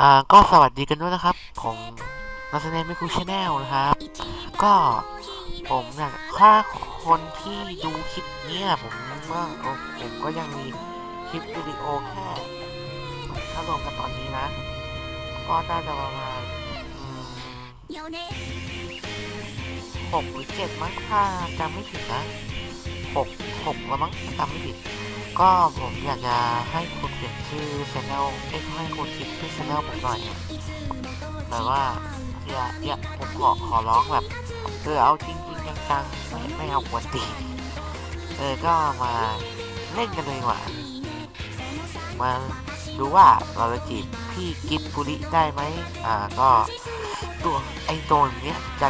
อ่าก็สวัสดีกันด้วยนะครับ ผมนักแสดงไม่คูชแนลนะครับ ก็ผมอยากถ้าคนที่ดูคลิปเนี้ยผมว่าโอ้ผมก็ยังมีคลิปวิดีโอแค่ถ้ารวมกันตอนนี้นะ ก็น่าจะประมาณหกหรือเจ็ดมั้งถ้าจำไม่ผิดนะหกหกละมั้งจำไม่ผิด ก็ผมอยากจะให้คุณเปลี่ยนชื่อช anel เอ้ให้คุณคิดชื่อช anel ผมหน่อยแบบว่าอย่าอย่าผมขอขอร้องแบบเออเอาจริงจริงจังๆไม่ไม่เอากวนตีเออก็มาเล่นกันเลยว่ามาดูว่าเราจะจีบพี่กิฟปุริได้ไหมอ่าก็ตัวไอ้ตัวเนี้ยจะ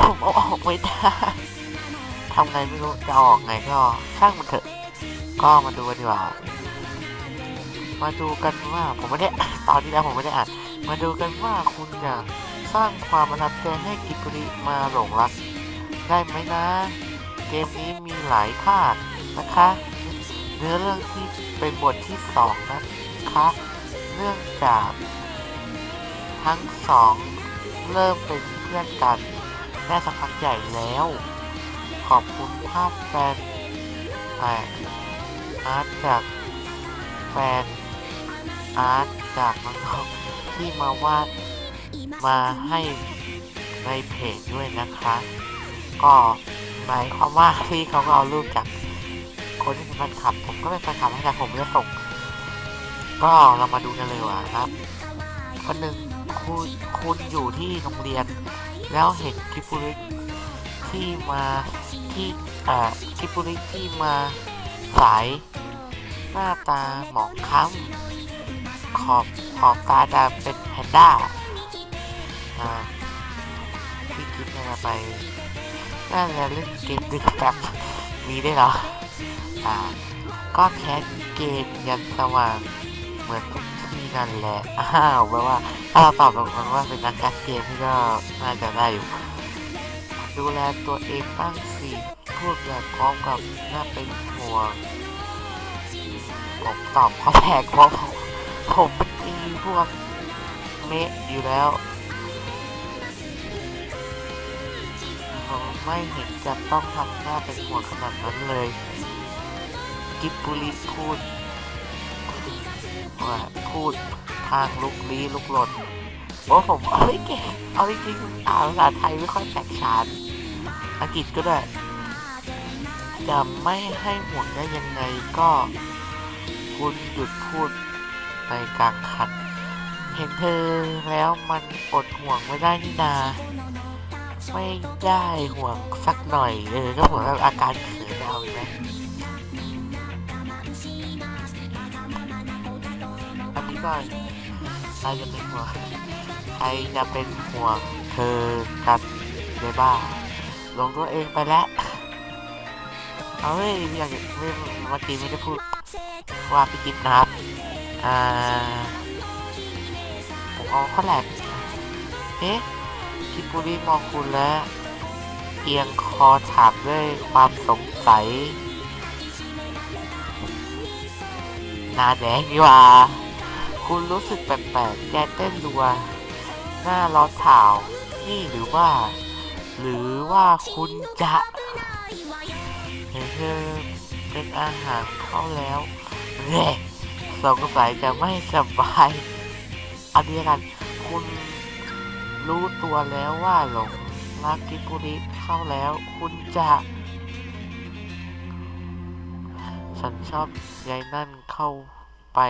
ผมเอาออกไม่ได้ทำไงไม่รู้จะอออกไงก็ช่างมันเถอะ ก็มาดูกันดีกว่า มาดูกันว่าผมไม่ได้ตอนที่แล้วผมไม่ได้อ่านมาดูกันว่าคุณจะสร้างความประทับใจให้กิปริมาหลงรัก ได้ไหมนะ เกมนี้มีหลายภาคนะคะ เนื้อเรื่องที่เป็นบทที่สองนะคะ เนื่องจากทั้งสองเริ่มเป็นเพื่อนกันได้สักพักใหญ่แล้ว ขอบคุณภาพแฟนอ่ อาร์ตจากแฟนอาร์ตจากน้องๆที่มาวาดมาให้ในเพจด้วยนะคะ ก็หมายความว่าที่เขาก็เอารูปจากคนที่เป็นแฟนคลับ ผมก็เป็นแฟนคลับให้แต่ผมไม่ได้ส่ง ก็เรามาดูกันเลยว่าครับคนหนึ่งคุณคุณอยู่ที่โรงเรียน แล้วเห็นกิปุริที่มาที่อ่อกิปุริที่มาสาย หน้าตาหมองคล้ำขอบขอบตาดำเป็นแพนด้าอ่าพี่คิดจะไปน่าจะเล่นเกมดึกแบบมีได้เหรอ อ่า ก็แคสเกมยันสว่างเหมือนทุกที่นั่นแหละ อ้าวแปลว่าถ้าเราตอบตรงๆว่าเป็นนักแคสเกมที่ก็น่าจะได้อยู่ ดูแลตัวเองบ้างสิพูดอย่างพร้อมกับน่าเป็นห่วง ผมตอบข้อแรกเพราะผมผมเป็นตีพวกเมะอยู่แล้วผมไม่เห็นจะต้องทำหน้าเป็นห่วงขนาดนั้นเลย กิบบุริพูดว่าพูดทางลุกลี้ลุกหลนโอ้ผมเอาไม่เก่งเอาจริงๆอ่านภาษาไทยไม่ค่อยแตกฉานอังกฤษก็ได้จะไม่ให้ห่วงได้ยังไงก็ คุณหยุดพูดในกลางคัน เห็นเธอแล้วมันอดห่วงไม่ได้นี่นา ไม่ได้ห่วงสักหน่อยเออก็หมือนกับอาการเขินเอาอีกไหมอันนี้ก็ใครจะเป็นห่วงใครจะเป็นห่วงเธอกันเลยบ้าลงตัวเองไปแล้ว เอาเฮ้ยอยากไม่เมื่อกี้ไม่ได้พูด ว่าพี่กิฟนะครับ อ่า ผมเอาข้อแรกเอ๊ะคิปุริมองคุณแล้วเอียงคอถามด้วยความสงสัยหน้าแดงนี่ว่า คุณรู้สึกแปลกๆแกเต้นรัว หน้าร้อนเท้านี่หรือว่า หรือว่าคุณจะเห็นเธอเป็นอาหารเข้าแล้ว สงสัยจะไม่สบาย อันนี้กัน คุณรู้ตัวแล้วว่าหลงรักกิปุริเข้าแล้ว คุณจะ ฉันชอบยายนั่นเข้าไป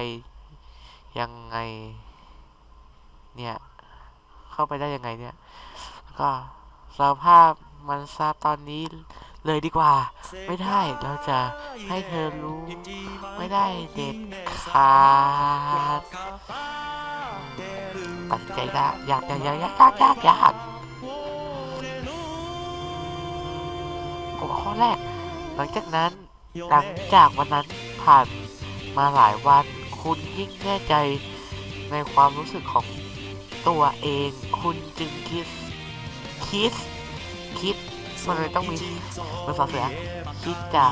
ยังไง เนี่ย เข้าไปได้ยังไงเนี่ย ก็สภาพมันทราบตอนนี้ เลยดีกว่า ไม่ได้เราจะให้เธอรู้ ไม่ได้เด็ดขาดตัดใจได้อยากอยากอยากอยากอยากอยากอยากหัวข้อแรก หลังจากนั้นหลังจากวันนั้นผ่านมาหลายวัน คุณยิ่งแน่ใจในความรู้สึกของตัวเอง คุณจึงคิดคิดคิด มันเลยต้องมีภาษาเสือคิดจะ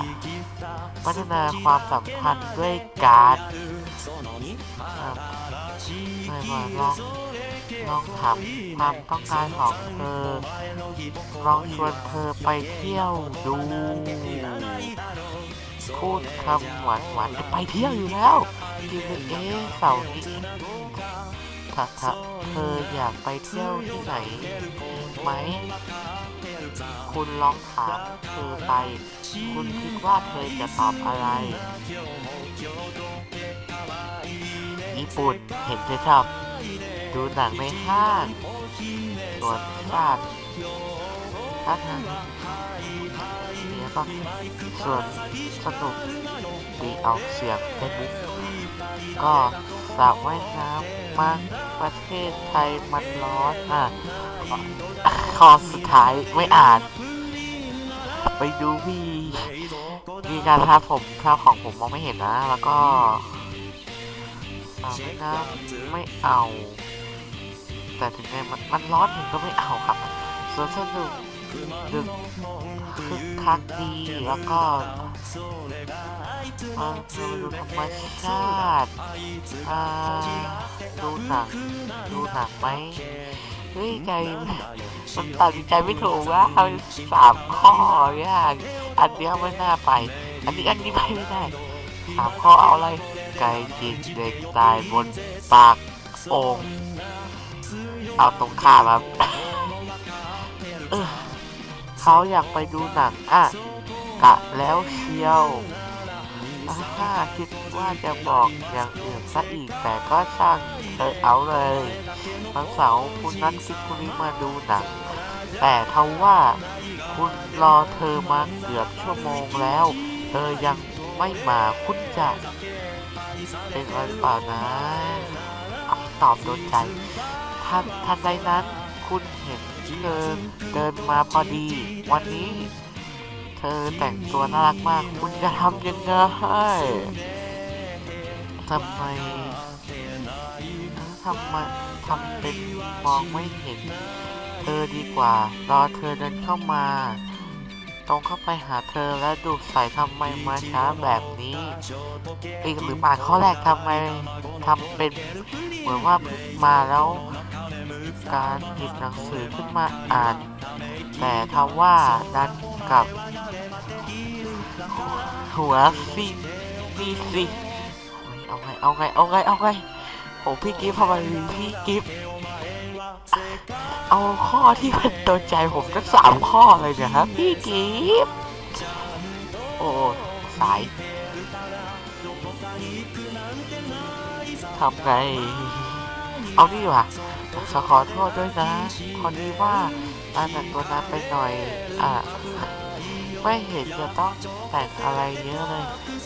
พัฒนาความสัมพันธ์ด้วยการอ่าเลยมาลองลองถามความต้องการของเธอลองชวนเธอไปเที่ยวดูพูดคำหวานหวานๆจะไปเที่ยวอยู่แล้วกินเอ๊เสาร์นี้ถ้าถ้าเธออยากไปเที่ยวที่ไหนไหม คุณลองถามเธอไป คุณคิดว่าเธอจะตอบอะไร ญี่ปุ่นเห็นเธอชอบ ดูหนังในห้างส่วนชาติถ้าทางเนี่ยก็ส่วนสนุกดีเอาเสียงเฟซบุ๊กก็สระว่ายน้ำ มั้งประเทศไทยมันร้อนอะข้อสุดท้ายไม่อ่าน ไปดูวีมีการภาพผมภาพของผมมองไม่เห็นนะ แล้วก็ไม่น้ำไม่เอา แต่ถึงไงมันมันร้อนถึงก็ไม่เอาครับสวนสนุกดึกคึกคักดีแล้วก็ มาดูธรรมชาติอ่าดูหนังดูหนังไหมเฮ้ยใจมันตัดใจไม่ถูกว่าเอาสามข้อยากอันเดียวไม่น่าไป อันนี้อันนี้ไปไม่ได้สามข้อเอาอะไรไก่จิกเด็กตายบนปากโอ่งเอาตรงข้ามครับเออเขาอยากไปดูหนังอะกะแล้วเชียว ถ้าคิดว่าจะบอกอย่างอื่นซะอีกแต่ก็ช่างเธอเอาเลยวันเสาร์คุณนัดคิดคุณนี้มาดูหนังแต่เทว่าคุณรอเธอมาเกือบชั่วโมงแล้ว เธอยังไม่มาคุณจะเป็นอะไรเปล่านะตอบโดนใจทันทันใดนั้น คุณเห็นเธอเดินมาพอดี วันนี้ ธอแต่งตัวน่ารักมาก คุณจะทำยังไงทำไมทำไมทำเป็นมองไม่เห็น เธอดีกว่า รอเธอเดินเข้ามา ตรงเข้าไปหาเธอและดูใส่ทำไมมาช้าแบบนี้อีกหรือป่านข้อแรกทำไมทำเป็นเหมือนว่ามาแล้วการหยิบหนังสือขึ้นมาอ่าน แต่ทว่าดันกลับ หัวซีนี่สิเอาไงเอาไงเอาไงเอาไงโอ้พี่กิฟต์ทำไมพี่กิฟต์เอาข้อที่มันโดนใจผมก็สามข้อเลยเนะครับพี่กิฟต์โอ้สายทำไง เอานี่ว่ะขอขอโทษด้วยนะ พอดีว่าอันหนักตัวนานไปหน่อย อะ ไม่เห็นจะต้องแต่งอะไรเยอะเลย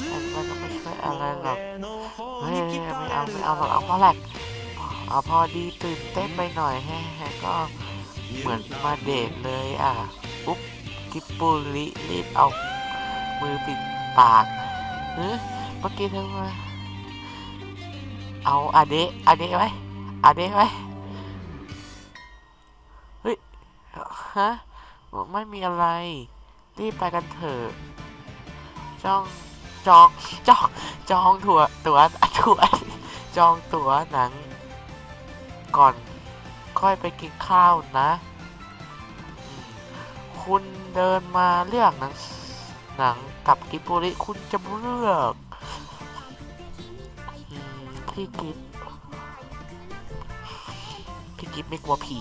แต่มันก็ไม่ช่วยอะไรหรอกเฮ้ยไม่เอาไม่เอาหรอกเอาพอแหลกเอาพอดีตื่นเต้นไปหน่อยแฮะก็เหมือนมาเดทเลยอะอุ๊บกิบปุริรีบเอามือปิดปากเฮ้ยเมื่อกี้เธอมาเอาอาเดะอาเดะไว้อาเดะไว้เฮ้ยฮะไม่มีอะไร รีบไปกันเถอะจองจองจองจองถั่วตัวถั่วจองตั๋วหนัง ก่อนค่อยไปกินข้าวนะ คุณเดินมาเลือกหนังหนังกับกิบบุริคุณจะเลือกอพี่กิฟพี่กิฟไม่กลัวผี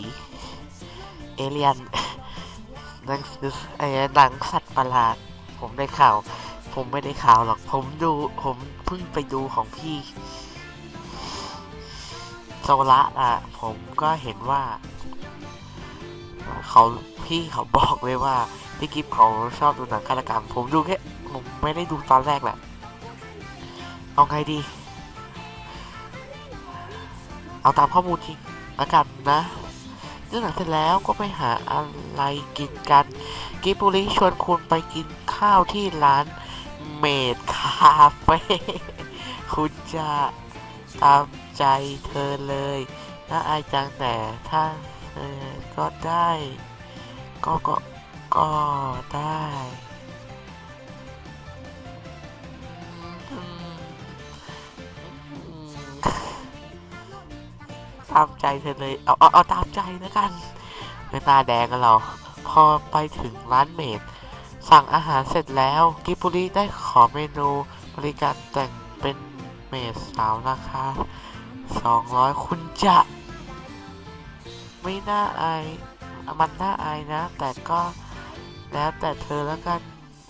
เอเลียน นังสือไอ้หนังสัตว์ประหลาด ผมได้ข่าว ผมไม่ได้ข่าวหรอก ผมดู ผมเพิ่งไปดูของพี่โซละอะ ผมก็เห็นว่า เขาพี่เขาบอกเลยว่าพี่กิฟเขาชอบดูหนังฆาตกรรม ผมดูแค่ผมไม่ได้ดูตอนแรกแหละ เอาไงดี เอาตามข้อมูลจริงแล้วกันนะ เรื่องหนังเสร็จแล้วก็ไปหาอะไรกินกัน กิบุริชวนคุณไปกินข้าวที่ร้านเมดคาเฟ่คุณจะตามใจเธอเลยน่าอายจังแต่ถ้าก็ได้ ก็ก็ก็ได้ ตามใจเธอเลย เอาเอาเอาตามใจแล้วกันไม่ตาแดงกันเรา พอไปถึงร้านเมดสั่งอาหารเสร็จแล้ว กิบบุรีได้ขอเมนูบริการแต่งเป็นเมดสาวราคา200 คุณจะ ไม่น่าอายมันน่าอายนะ แต่ก็แล้วแต่เธอแล้วกัน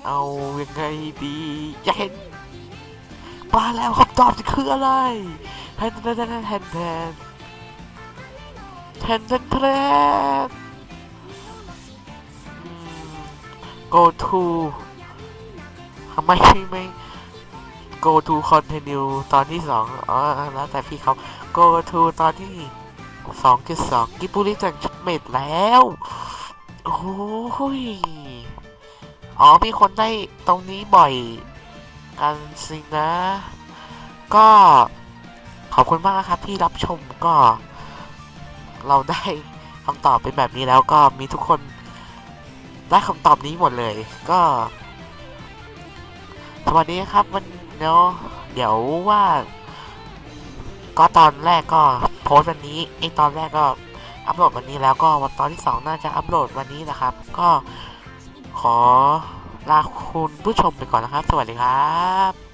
เอายังไงดีอย่าเห็นมาแล้วคำตอบจะคืออะไรแทนแทนแทนแทน แทนแทนแทนทนอืม go to ทำไมไม่ go to continue ตอนที่สองอ๋อ แล้วแต่พี่เขา go to ตอนที่สองจุดสองกิบบุริจังชเม็ดแล้ว โอ้ย อ๋อ มีคนได้ตรงนี้บ่อยกันสินะ ก็ขอบคุณมากนะครับที่รับชมก็ เราได้คำตอบเป็นแบบนี้แล้วก็มีทุกคนได้คำตอบนี้หมดเลย ก็สวัสดีครับวันเนาะเดี๋ยวว่า ก็ตอนแรกก็โพสต์วันนี้ไอตอนแรกก็อัปโหลดวันนี้แล้วก็วันตอนที่สองน่าจะอัปโหลดวันนี้นะครับ ก็ขอลาคุณผู้ชมไปก่อนนะครับ สวัสดีครับ